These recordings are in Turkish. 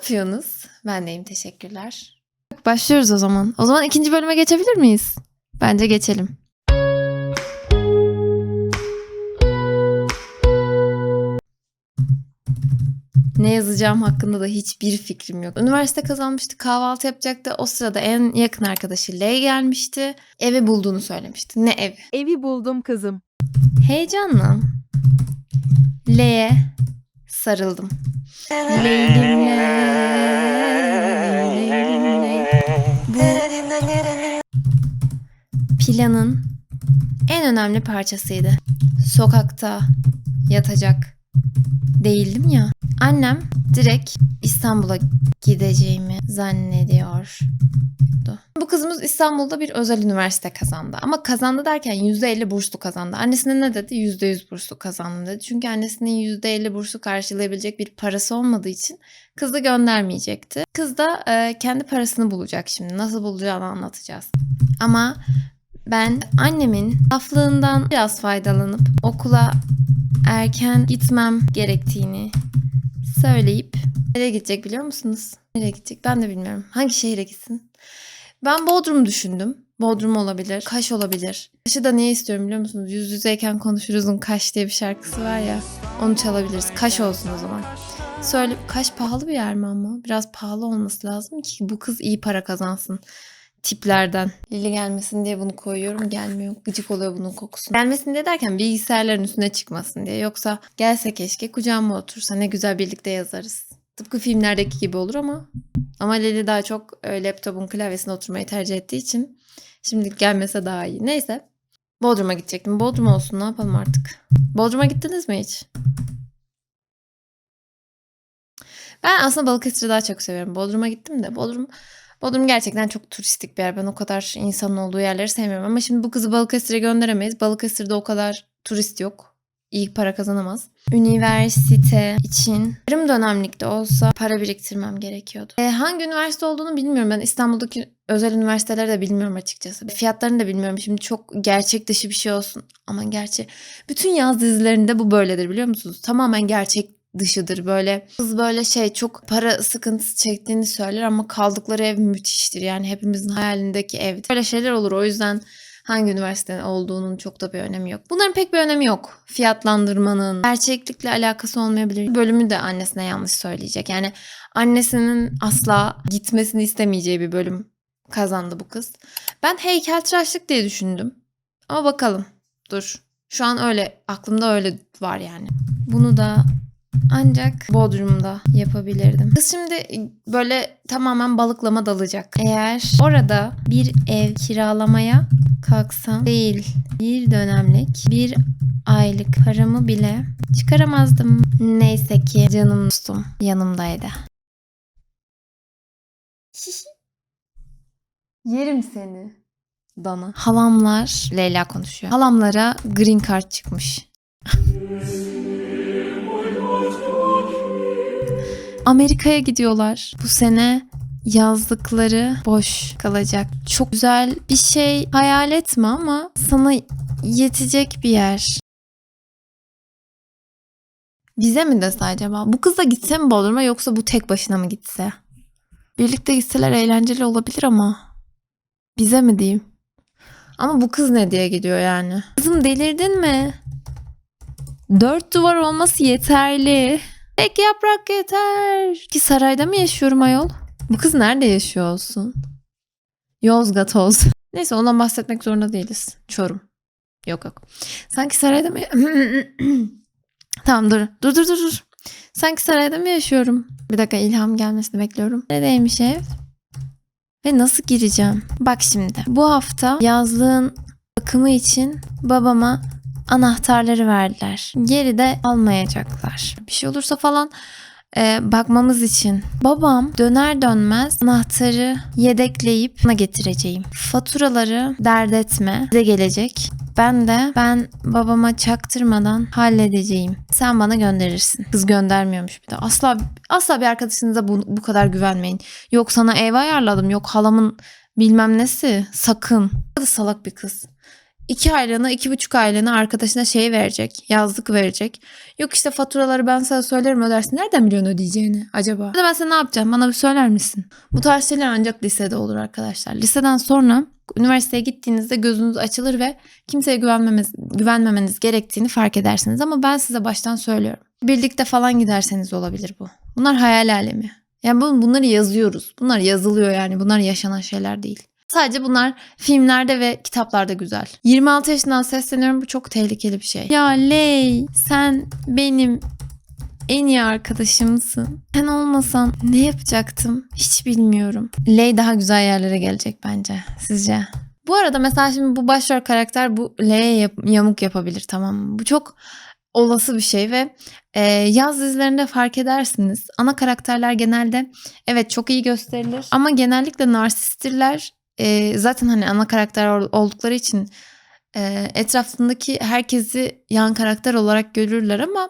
yapıyorsunuz? Ben deyim teşekkürler. Başlıyoruz o zaman. O zaman ikinci bölüme geçebilir miyiz? Bence geçelim. Ne yazacağım hakkında da hiçbir fikrim yok. Üniversite kazanmıştı, kahvaltı yapacaktı. O sırada en yakın arkadaşı L gelmişti. Evi bulduğunu söylemişti. Ne evi? Evi buldum kızım. Heyecanla L'ye sarıldım. Leylim. Bu planın en önemli parçasıydı. Sokakta yatacak değildim ya. Annem direkt İstanbul'a gideceğimi zannediyordu. Bu kızımız İstanbul'da bir özel üniversite kazandı. Ama kazandı derken %50 burslu kazandı. Annesine ne dedi? %100 burslu kazandım dedi. Çünkü annesinin %50 burslu karşılayabilecek bir parası olmadığı için kızı göndermeyecekti. Kız da e, kendi parasını bulacak şimdi. Nasıl bulacağını anlatacağız. Ama ben annemin laflığından biraz faydalanıp okula erken gitmem gerektiğini söyleyip nereye gidecek biliyor musunuz? Nereye gidecek? Ben de bilmiyorum. Hangi şehre gitsin? Ben Bodrum düşündüm. Bodrum olabilir. Kaş olabilir. Kaş'ı da niye istiyorum biliyor musunuz? Yüz yüzeyken konuşuruzun Kaş diye bir şarkısı var ya. Onu çalabiliriz. Kaş olsun o zaman. Söyle Kaş pahalı bir yer mi ama? Biraz pahalı olması lazım ki bu kız iyi para kazansın. Tiplerden. Lili gelmesin diye bunu koyuyorum. Gelmiyor. Gıcık oluyor bunun kokusu. Gelmesin diye derken bilgisayarların üstüne çıkmasın diye. Yoksa gelse keşke kucağıma otursa ne güzel birlikte yazarız. Tıpkı filmlerdeki gibi olur ama ama Leli daha çok e, laptopun klavyesine oturmayı tercih ettiği için şimdi gelmese daha iyi. Neyse. Bodrum'a gidecektim. Bodrum olsun ne yapalım artık. Bodrum'a gittiniz mi hiç? Ben aslında Balıkesir'i daha çok seviyorum. Bodrum'a gittim de Bodrum Bodrum gerçekten çok turistik bir yer. Ben o kadar insanın olduğu yerleri sevmiyorum. Ama şimdi bu kızı Balıkesir'e gönderemeyiz. Balıkesir'de o kadar turist yok. İyi para kazanamaz. Üniversite için yarım dönemlikte olsa para biriktirmem gerekiyordu. E, hangi üniversite olduğunu bilmiyorum. Ben İstanbul'daki özel üniversiteleri de bilmiyorum açıkçası. Fiyatlarını da bilmiyorum. Şimdi çok gerçek dışı bir şey olsun. Aman gerçi bütün yaz dizilerinde bu böyledir biliyor musunuz? Tamamen gerçek dışıdır böyle. Kız böyle şey çok para sıkıntısı çektiğini söyler ama kaldıkları ev müthiştir. Yani hepimizin hayalindeki ev. Böyle şeyler olur. O yüzden hangi üniversite olduğunun çok da bir önemi yok. Bunların pek bir önemi yok. Fiyatlandırmanın gerçeklikle alakası olmayabilir. Bölümü de annesine yanlış söyleyecek. Yani annesinin asla gitmesini istemeyeceği bir bölüm kazandı bu kız. Ben heykeltıraşlık diye düşündüm. Ama bakalım. Dur. Şu an öyle aklımda öyle var yani. Bunu da ancak Bodrum'da yapabilirdim. Kız şimdi böyle tamamen balıklama dalacak. Eğer orada bir ev kiralamaya kalksam değil bir dönemlik bir aylık paramı bile çıkaramazdım. Neyse ki canım dostum yanımdaydı. Yerim seni. Dana. Halamlar, Leyla konuşuyor. Halamlara green card çıkmış. Amerika'ya gidiyorlar. Bu sene yazlıkları boş kalacak. Çok güzel bir şey hayal etme ama sana yetecek bir yer. Bize mi dese acaba? Bu kız da gitse mi Bodrum'a yoksa bu tek başına mı gitse? Birlikte gitseler eğlenceli olabilir ama bize mi diyeyim? Ama bu kız ne diye gidiyor yani? Kızım delirdin mi? Dört duvar olması yeterli. Tek yaprak yeter. Ki sarayda mı yaşıyorum ayol? Bu kız nerede yaşıyor olsun? Yozgat olsun. Neyse ondan bahsetmek zorunda değiliz. Çorum. Yok yok. Sanki sarayda mı... tamam dur. Dur dur dur dur. Sanki sarayda mı yaşıyorum? Bir dakika ilham gelmesini bekliyorum. Neredeymiş ev? Ve nasıl gireceğim? Bak şimdi. Bu hafta yazlığın bakımı için babama anahtarları verdiler. Geri de almayacaklar. Bir şey olursa falan e, bakmamız için. Babam döner dönmez anahtarı yedekleyip bana getireceğim. Faturaları dert etme. Bize gelecek. Ben de ben babama çaktırmadan halledeceğim. Sen bana gönderirsin. Kız göndermiyormuş bir de. Asla asla bir arkadaşınıza bu, bu kadar güvenmeyin. Yok sana ev ayarladım. Yok halamın bilmem nesi. Sakın. Da salak bir kız. İki aylığına iki buçuk aylığına arkadaşına şey verecek. Yazlık verecek. Yok işte faturaları ben sana söylerim ödersin. Nereden biliyorsun ödeyeceğini acaba? Ya da ben sana ne yapacağım? Bana bir söyler misin? Bu tarz şeyler ancak lisede olur arkadaşlar. Liseden sonra üniversiteye gittiğinizde gözünüz açılır ve kimseye güvenmemeniz, güvenmemeniz gerektiğini fark edersiniz. Ama ben size baştan söylüyorum. Birlikte falan giderseniz olabilir bu. Bunlar hayal alemi. Yani bun- bunları yazıyoruz. Bunlar yazılıyor yani. Bunlar yaşanan şeyler değil. Sadece bunlar filmlerde ve kitaplarda güzel. 26 yaşından sesleniyorum bu çok tehlikeli bir şey. Ya Ley sen benim en iyi arkadaşımsın. Sen olmasan ne yapacaktım hiç bilmiyorum. Ley daha güzel yerlere gelecek bence. Sizce? Bu arada mesela şimdi bu başrol karakter bu L'ye yap- yamuk yapabilir tamam mı? Bu çok olası bir şey ve e, yaz dizilerinde fark edersiniz. Ana karakterler genelde evet çok iyi gösterilir ama genellikle narsisttirler. E, zaten hani ana karakter ol- oldukları için e, etrafındaki herkesi yan karakter olarak görürler ama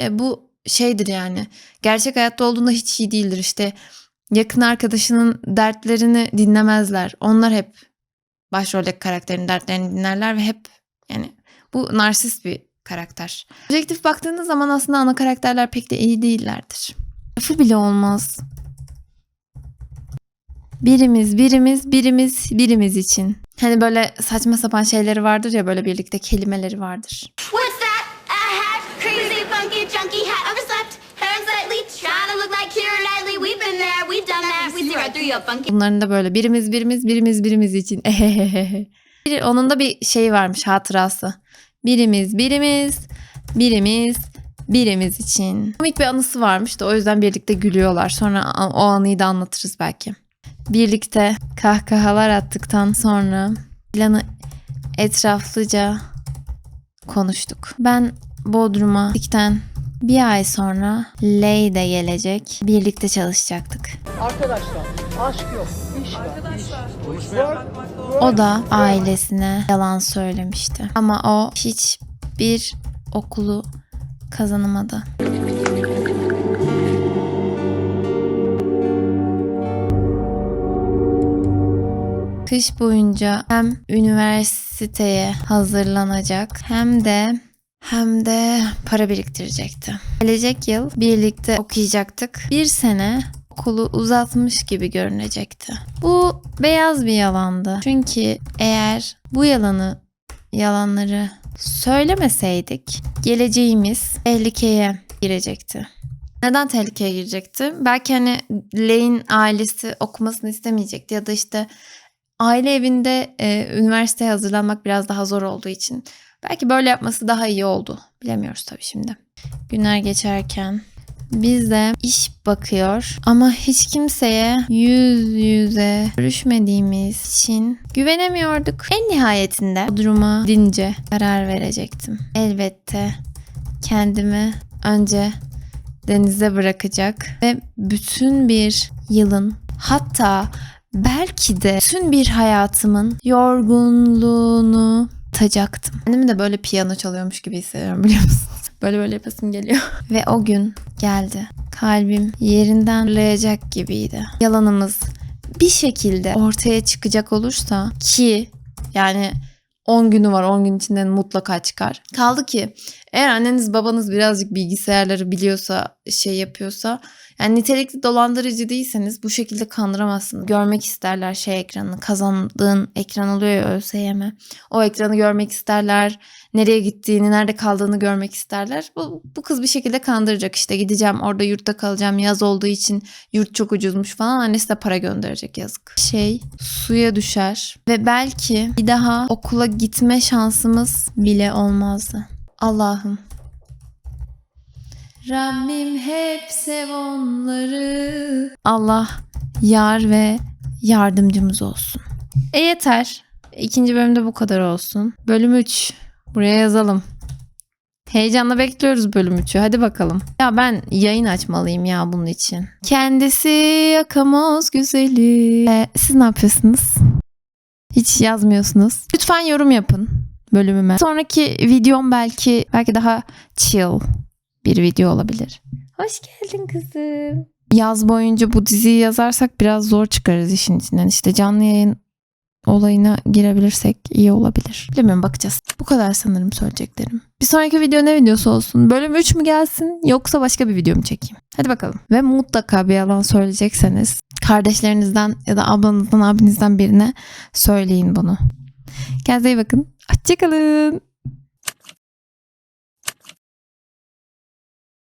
e, bu şeydir yani gerçek hayatta olduğunda hiç iyi değildir işte yakın arkadaşının dertlerini dinlemezler onlar hep başroldeki karakterin dertlerini dinlerler ve hep yani bu narsist bir karakter. Objektif baktığınız zaman aslında ana karakterler pek de iyi değillerdir. Lafı bile olmaz. Birimiz, birimiz, birimiz, birimiz için. Hani böyle saçma sapan şeyleri vardır ya böyle birlikte kelimeleri vardır. What's that? A hat, crazy, funky, junky hat. Overslept, hair unsightly, trying to look like Keira Knightley. We've been there, we've done that. We see right through your funky. Bunların da böyle birimiz, birimiz, birimiz, birimiz için. Bir- Onun da bir şey varmış hatırası. Birimiz, birimiz, birimiz, birimiz için. Komik bir anısı varmış da o yüzden birlikte gülüyorlar. Sonra o anıyı da anlatırız belki. Birlikte kahkahalar attıktan sonra planı etraflıca konuştuk. Ben Bodrum'a gittikten bir ay sonra Ley de gelecek. Birlikte çalışacaktık. Arkadaşlar aşk yok, iş var. Work, work. O da ailesine yalan söylemişti. Ama o hiçbir okulu kazanamadı. Kış boyunca hem üniversiteye hazırlanacak hem de hem de para biriktirecekti. Gelecek yıl birlikte okuyacaktık. Bir sene okulu uzatmış gibi görünecekti. Bu beyaz bir yalandı. Çünkü eğer bu yalanı yalanları söylemeseydik geleceğimiz tehlikeye girecekti. Neden tehlikeye girecekti? Belki hani Lane ailesi okumasını istemeyecekti ya da işte aile evinde e, üniversiteye hazırlanmak biraz daha zor olduğu için belki böyle yapması daha iyi oldu. Bilemiyoruz tabii şimdi. Günler geçerken biz de iş bakıyor ama hiç kimseye yüz yüze görüşmediğimiz için güvenemiyorduk. En nihayetinde bu duruma dince karar verecektim. Elbette kendimi önce denize bırakacak ve bütün bir yılın hatta belki de bütün bir hayatımın yorgunluğunu tacaktım. Kendimi de böyle piyano çalıyormuş gibi hissediyorum biliyor musunuz? Böyle böyle yapasım geliyor. Ve o gün geldi. Kalbim yerinden fırlayacak gibiydi. Yalanımız bir şekilde ortaya çıkacak olursa ki yani 10 günü var 10 gün içinden mutlaka çıkar. Kaldı ki eğer anneniz babanız birazcık bilgisayarları biliyorsa şey yapıyorsa yani nitelikli dolandırıcı değilseniz bu şekilde kandıramazsınız. Görmek isterler şey ekranını kazandığın ekran oluyor ya ÖSYM. O ekranı görmek isterler. Nereye gittiğini, nerede kaldığını görmek isterler. Bu, bu kız bir şekilde kandıracak işte gideceğim orada yurtta kalacağım yaz olduğu için yurt çok ucuzmuş falan annesi de para gönderecek yazık. Şey suya düşer ve belki bir daha okula gitme şansımız bile olmazdı. Allah'ım Rabbim hep sev onları. Allah yar ve yardımcımız olsun. E yeter. İkinci bölümde bu kadar olsun. Bölüm 3. Buraya yazalım. Heyecanla bekliyoruz bölüm 3'ü. Hadi bakalım. Ya ben yayın açmalıyım ya bunun için. Kendisi yakamoz güzeli. E, siz ne yapıyorsunuz? hiç yazmıyorsunuz. Lütfen yorum yapın bölümüme. Sonraki videom belki belki daha chill bir video olabilir. Hoş geldin kızım. Yaz boyunca bu diziyi yazarsak biraz zor çıkarız işin içinden. İşte canlı yayın olayına girebilirsek iyi olabilir. Bilmiyorum bakacağız. Bu kadar sanırım söyleyeceklerim. Bir sonraki video ne videosu olsun? Bölüm 3 mü gelsin yoksa başka bir video mu çekeyim? Hadi bakalım. Ve mutlaka bir yalan söyleyecekseniz kardeşlerinizden ya da ablanızdan abinizden birine söyleyin bunu. Kendinize iyi bakın. Hoşçakalın.